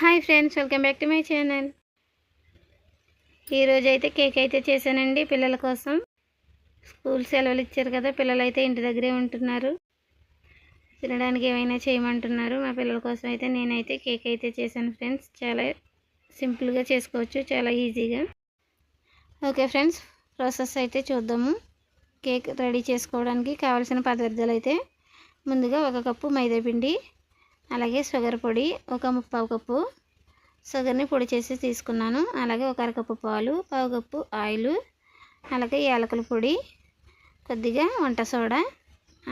Hi friends welcome back to my channel. ఈరోజు అయితే cake అయితే చేశానండి పిల్లల కోసం. స్కూల్ సెలవులు ఇచ్చారు కదా పిల్లలు అయితే ఇంటి దగ్గరే ఉంటున్నారు. తినడానికి ఏమైనా చేయమంటున్నారు. మా పిల్లల కోసం అయితే నేనైతే కేక్ అయితే చేశాను ఫ్రెండ్స్. చాలా సింపుల్గా చేసుకోవచ్చు చాలా ఈజీగా. ఓకే ఫ్రెండ్స్ ప్రాసెస్ అయితే చూద్దాము. కేక్ రెడీ చేసుకోవడానికి కావాల్సిన పదార్థాలు అయితే ముందుగా ఒక కప్పు మైదా పిండి అలాగే షుగర్ పొడి ఒక ముప్పావు కప్పు. షుగర్ని పొడి చేసి తీసుకున్నాను. అలాగే ఒక అరకప్పు పాలు పావు కప్పు ఆయిల్ అలాగే యాలకుల పొడి కొద్దిగా వంట సోడా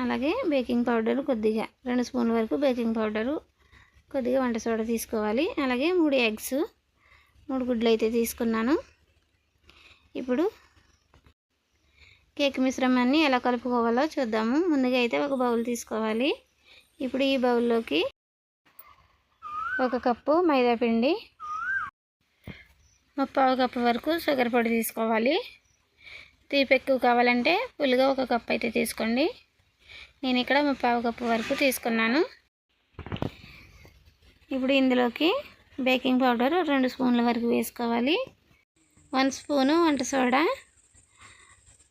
అలాగే బేకింగ్ పౌడర్ కొద్దిగా రెండు స్పూన్ల వరకు బేకింగ్ పౌడరు కొద్దిగా వంట సోడా తీసుకోవాలి. అలాగే మూడు ఎగ్స్ మూడు గుడ్లు అయితే తీసుకున్నాను. ఇప్పుడు కేక్ మిశ్రమాన్ని ఎలా కలుపుకోవాలో చూద్దాము. ముందుగా అయితే ఒక బౌల్ తీసుకోవాలి. ఇప్పుడు ఈ బౌల్లోకి ఒక కప్పు మైదా పిండి. ముప్పావు కప్పు వరకు షుగర్ పొడి తీసుకోవాలి. తీపి ఎక్కువ కావాలంటే ఫుల్గా ఒక కప్ అయితే తీసుకోండి. నేను ఇక్కడ ముప్పావు కప్పు వరకు తీసుకున్నాను. ఇప్పుడు ఇందులోకి బేకింగ్ పౌడర్ రెండు స్పూన్ల వరకు వేసుకోవాలి. వన్ స్పూను వంట సోడా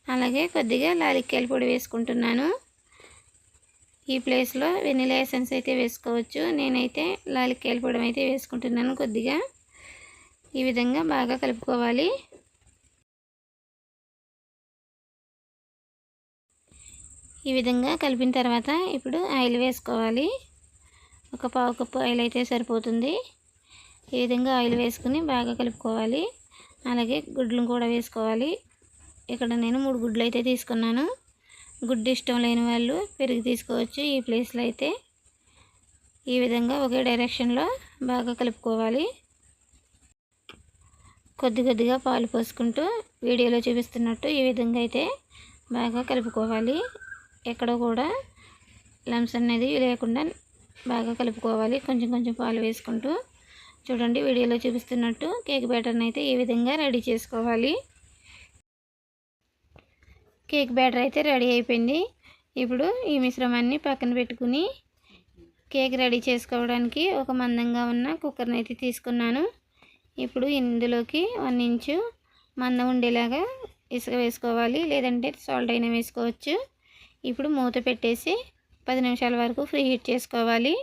అలాగే కొద్దిగా లాలిక్కాయల పొడి వేసుకుంటున్నాను. ఈ ప్లేస్లో వెనిలా ఎసెన్స్ అయితే వేసుకోవచ్చు. నేనైతే లాలిక్కాయల పొడి అయితే వేసుకుంటున్నాను కొద్దిగా. ఈ విధంగా బాగా కలుపుకోవాలి. ఈ విధంగా కలిపిన తర్వాత ఇప్పుడు ఆయిల్ వేసుకోవాలి. ఒక పావు కప్పు ఆయిల్ అయితే సరిపోతుంది. ఈ విధంగా ఆయిల్ వేసుకుని బాగా కలుపుకోవాలి. అలాగే గుడ్లను కూడా వేసుకోవాలి. ఇక్కడ నేను మూడు గుడ్లు అయితే తీసుకున్నాను. గుడ్డు ఇష్టం లేని వాళ్ళు పెరుగు తీసుకోవచ్చు ఈ ప్లేస్లో అయితే. ఈ విధంగా ఒకే డైరెక్షన్లో బాగా కలుపుకోవాలి. కొద్ది కొద్దిగా పాలు పోసుకుంటూ వీడియోలో చూపిస్తున్నట్టు ఈ విధంగా అయితే బాగా కలుపుకోవాలి. ఎక్కడ కూడా లమ్స్ అనేది లేకుండా బాగా కలుపుకోవాలి. కొంచెం కొంచెం పాలు వేసుకుంటూ చూడండి వీడియోలో చూపిస్తున్నట్టు కేక్ బ్యాటర్ని అయితే ఈ విధంగా రెడీ చేసుకోవాలి. కేక్ బ్యాటర్ అయితే రెడీ అయిపోయింది. ఇప్పుడు ఈ మిశ్రమాన్ని పక్కన పెట్టుకుని కేక్ రెడీ చేసుకోవడానికి ఒక మందంగా ఉన్న కుక్కర్ని అయితే తీసుకున్నాను. ఇప్పుడు ఇందులోకి వన్ ఇంచు మందం ఉండేలాగా ఇసుక వేసుకోవాలి లేదంటే సాల్ట్ అయినా వేసుకోవచ్చు. ఇప్పుడు మూత పెట్టేసి పది నిమిషాల వరకు ఫ్రీ హీట్ చేసుకోవాలి.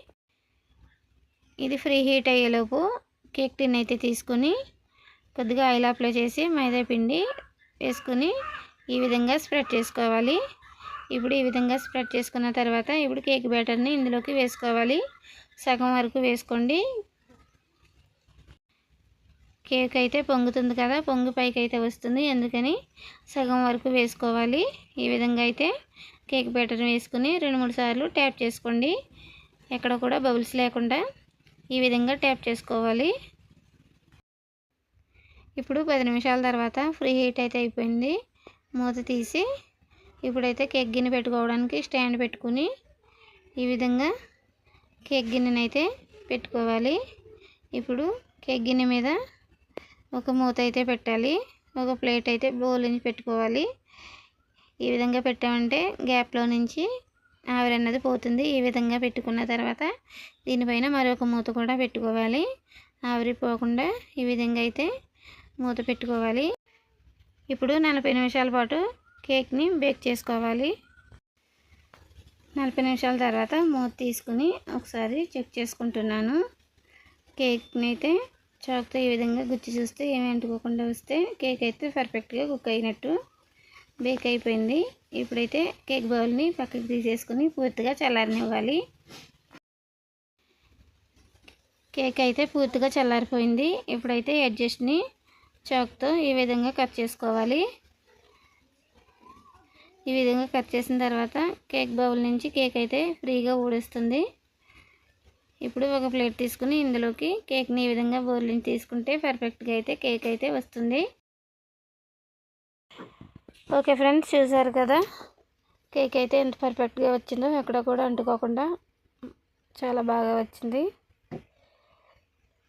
ఇది ఫ్రీ హీట్ అయ్యేలోపు కేక్ టిన్ అయితే తీసుకుని కొద్దిగా ఆయిల్ అప్లై చేసి మైదా పిండి వేసుకుని ఈ విధంగా స్ప్రెడ్ చేసుకోవాలి. ఇప్పుడు ఈ విధంగా స్ప్రెడ్ చేసుకున్న తర్వాత ఇప్పుడు కేక్ బ్యాటర్ని ఇందులోకి వేసుకోవాలి. సగం వరకు వేసుకోండి. కేక్ అయితే పొంగుతుంది కదా పొంగు పైకి అయితే వస్తుంది. అందుకని సగం వరకు వేసుకోవాలి. ఈ విధంగా అయితే కేక్ బ్యాటర్ని వేసుకుని రెండు మూడు సార్లు ట్యాప్ చేసుకోండి. ఎక్కడ కూడా బబుల్స్ లేకుండా ఈ విధంగా ట్యాప్ చేసుకోవాలి. ఇప్పుడు పది నిమిషాల తర్వాత ఫ్రీ హీట్ అయితే అయిపోయింది. మూత తీసి ఇప్పుడైతే కేక్ గిన్నె పెట్టుకోవడానికి స్టాండ్ పెట్టుకుని ఈ విధంగా కేక్ గిన్నెనైతే అయితే పెట్టుకోవాలి. ఇప్పుడు కేక్ గిన్నె మీద ఒక మూత అయితే పెట్టాలి. ఒక ప్లేట్ అయితే బౌల్ నుంచి పెట్టుకోవాలి. ఈ విధంగా పెట్టామంటే గ్యాప్లో నుంచి ఆవిరి అన్నది పోతుంది. ఈ విధంగా పెట్టుకున్న తర్వాత దీనిపైన మరొక మూత కూడా పెట్టుకోవాలి. ఆవిరి పోకుండా ఈ విధంగా అయితే మూత పెట్టుకోవాలి. ఇప్పుడు నలభై నిమిషాల పాటు కేక్ని బేక్ చేసుకోవాలి. నలభై నిమిషాల తర్వాత మూత తీసుకుని ఒకసారి చెక్ చేసుకుంటున్నాను. కేక్ని అయితే చాక్తో ఈ విధంగా గుచ్చి చూస్తే ఏమి అంటుకోకుండా వస్తే కేక్ అయితే పర్ఫెక్ట్గా కుక్ అయినట్టు బేక్ అయిపోయింది. ఇప్పుడైతే కేక్ బౌల్ని పక్కకి తీసేసుకుని పూర్తిగా చల్లారనివ్వాలి. కేక్ అయితే పూర్తిగా చల్లారిపోయింది. ఇప్పుడైతే అడ్జస్ట్ని చాక్తో ఈ విధంగా కట్ చేసుకోవాలి. ఈ విధంగా కట్ చేసిన తర్వాత కేక్ బౌల్ నుంచి కేక్ అయితే ఫ్రీగా ఊడేస్తుంది. ఇప్పుడు ఒక ప్లేట్ తీసుకుని ఇందులోకి కేక్ని ఈ విధంగా బౌల్ నుంచి తీసుకుంటే పర్ఫెక్ట్గా అయితే కేక్ అయితే వస్తుంది. ఓకే ఫ్రెండ్స్ చూసారు కదా? కేక్ అయితే ఎంత పర్ఫెక్ట్గా వచ్చిందో ఎక్కడ కూడా అంటుకోకుండా చాలా బాగా వచ్చింది.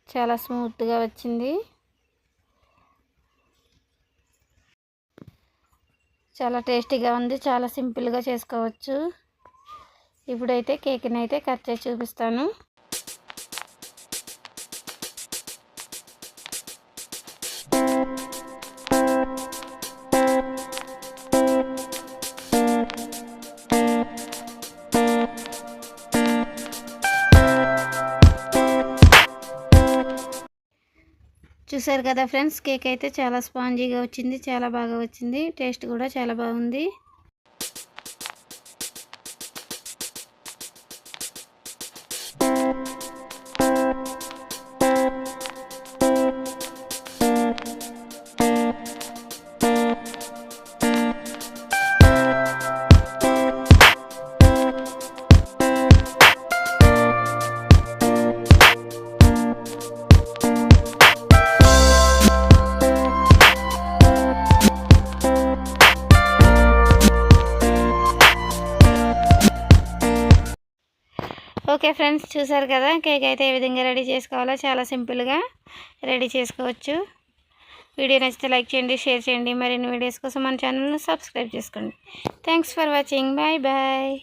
చాలా స్మూత్గా వచ్చింది. చాలా టేస్టీగా ఉంది చాలా సింపుల్గా చేసుకోవచ్చు. ఇప్పుడైతే కేక్ని అయితే కట్ చేసి చూపిస్తాను. చూసారు కదా ఫ్రెండ్స్ కేక్ అయితే చాలా స్పాంజీగా వచ్చింది చాలా బాగా వచ్చింది టేస్ట్ కూడా చాలా బాగుంది. ఓకే ఫ్రెండ్స్ చూసారు కదా? కేక్ అయితే ఏ విధంగా రెడీ చేసుకోవాలో చాలా సింపుల్గా రెడీ చేసుకోవచ్చు. వీడియో నచ్చితే లైక్ చేయండి షేర్ చేయండి. మరిన్ని వీడియోస్ కోసం మన ఛానల్ని సబ్స్క్రైబ్ చేసుకోండి. Thanks for watching. Bye bye.